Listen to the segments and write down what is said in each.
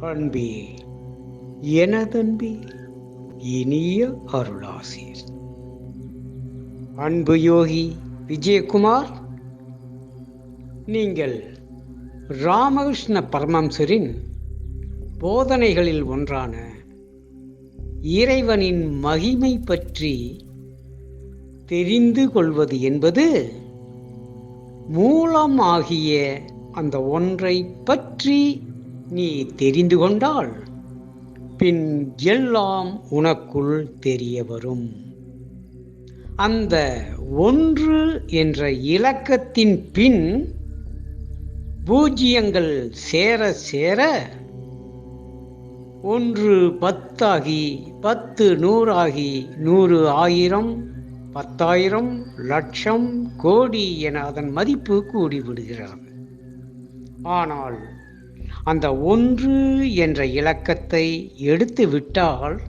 அன்பே எனதன்பே இனிய அருளாசீர். அன்பு யோகி விஜயகுமார் நீங்கள் ராமகிருஷ்ண பரமம்சரின் போதனைகளில் ஒன்றான இறைவனின் மகிமை பற்றி தெரிந்து கொள்வது என்பது மூலமாகிய அந்த ஒன்றை பற்றி நீ தெரிந்து கொண்டால் பின் எல்லாம் உனக்குள் தெரிய வரும். அந்த ஒன்று என்ற இலக்கத்தின் பின் பூஜ்ஜியங்கள் சேர சேர ஒன்று பத்தாகி பத்து நூறாகி நூறு ஆயிரம் பத்தாயிரம் லட்சம் கோடி என அதன் மதிப்பு கூடிவிடுகிறது. ஆனால் அந்த ஒன்று என்ற இலக்கத்தை எடுத்து விட்டால்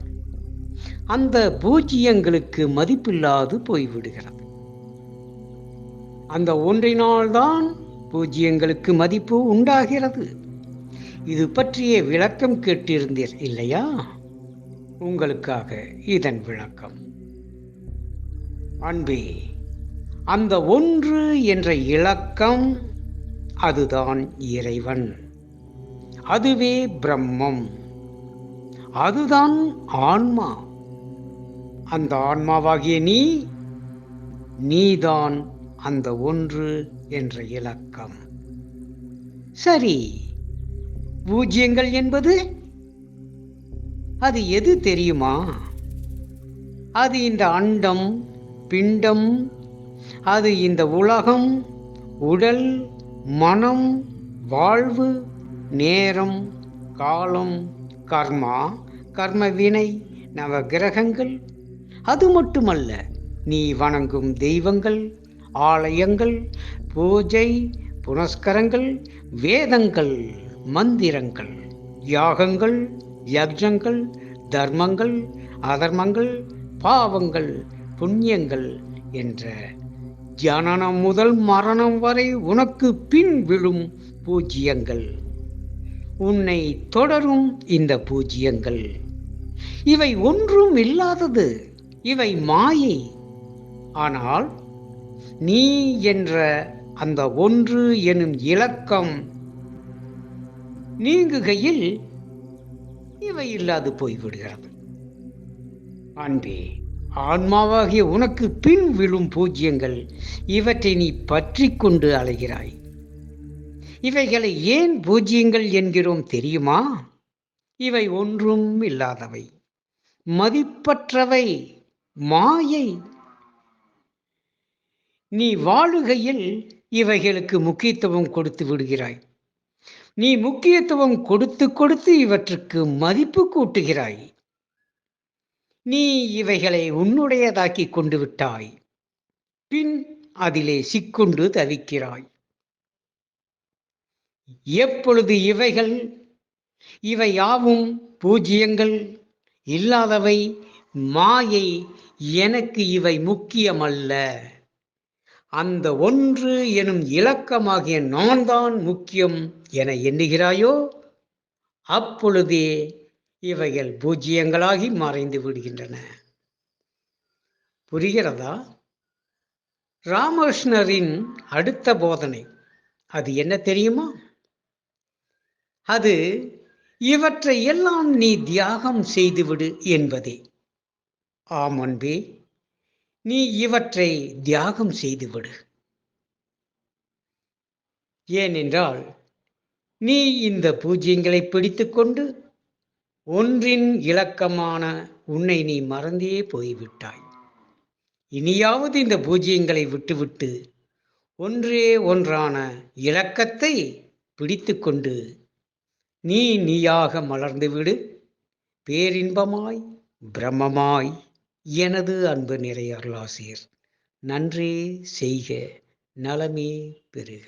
அந்த பூஜ்ஜியங்களுக்கு மதிப்பில்லாது போய்விடுகிறது. அந்த ஒன்றினால்தான் பூஜ்ஜியங்களுக்கு மதிப்பு உண்டாகிறது. இது பற்றிய விளக்கம் கேட்டிருந்தீர் இல்லையா? உங்களுக்காக இதன் விளக்கம். அன்பே அந்த ஒன்று என்ற இலக்கம் அதுதான் இறைவன். அதுவே பிரம்மம். அதுதான் ஆன்மா. அந்த ஆன்மாவாகிய நீ நீதான் அந்த ஒன்று என்ற இலக்கம். சரி பூஜ்யங்கள் என்பது? அது எது தெரியுமா? அது இந்த அண்டம் பிண்டம் அது இந்த உலகம் உடல் மனம் வாழ்வு நேரம் காலம் கர்மா கர்ம வினை நவ கிரகங்கள் அது மட்டுமல்ல நீ வணங்கும் தெய்வங்கள் ஆலயங்கள் பூஜை புனஸ்கரங்கள் வேதங்கள் மந்திரங்கள் யாகங்கள் யக்ஞங்கள் தர்மங்கள் அதர்மங்கள் பாவங்கள் புண்ணியங்கள் என்ற ஜனனம் முதல் மரணம் வரை உனக்கு பின் விழும் பூஜ்யங்கள் உன்னை தொடரும் இந்த பூஜ்யங்கள். இவை ஒன்றும் இல்லாதது இவை மாயை. ஆனால் நீ என்ற அந்த ஒன்று எனும் இலக்கம் நீங்குகையில் இவை இல்லாது போய்விடுகிறது. அன்பே ஆன்மாவாகிய உனக்கு பின் விழும் பூஜ்யங்கள் இவற்றை நீ பற்றி கொண்டு அலைகிறாய். இவைகளை ஏன் பூஜ்யங்கள் என்கிறோம் தெரியுமா? இவை ஒன்றும் இல்லாதவை. மதிப்பற்றவை மாயை. நீ வாழுகையில் இவைகளுக்கு முக்கியத்துவம் கொடுத்து விடுகிறாய். நீ முக்கியத்துவம் கொடுத்து கொடுத்து இவற்றுக்கு மதிப்பு கூட்டுகிறாய். நீ இவைகளை உன்னுடையதாக்கி கொண்டு விட்டாய். பின் அதிலே சிக்கொண்டு தவிக்கிறாய். எப்பொழுது இவைகள் இவை யாவும் பூஜ்யங்கள் இல்லாதவை மாயை எனக்கு இவை முக்கியமல்ல. அந்த ஒன்று எனும் இலக்கமாகிய நான் தான் முக்கியம் என எண்ணுகிறாயோ அப்பொழுதே இவைகள் பூஜ்யங்களாகி மறைந்து விடுகின்றன. புரிகிறதா? ராமகிருஷ்ணரின் அடுத்த போதனை அது என்ன தெரியுமா? அது இவற்றை எல்லாம் நீ தியாகம் செய்துவிடு என்பதே. ஆம் அன்பே நீ இவற்றை தியாகம் செய்துவிடு. ஏனென்றால் நீ இந்த பூஜ்யங்களை பிடித்துக்கொண்டு ஒன்றின் இலக்கமான உன்னை நீ மறந்தே போய்விட்டாய். இனியாவது இந்த பூஜ்யங்களை விட்டுவிட்டு ஒன்றே ஒன்றான இலக்கத்தை பிடித்துக்கொண்டு நீ நீயாக மலர்ந்துவிடு பேரின்பமாய் பிரம்மமாய் எனது அன்பு நிறை அருளாசியர். நன்றே செய்க நலமே பெறுக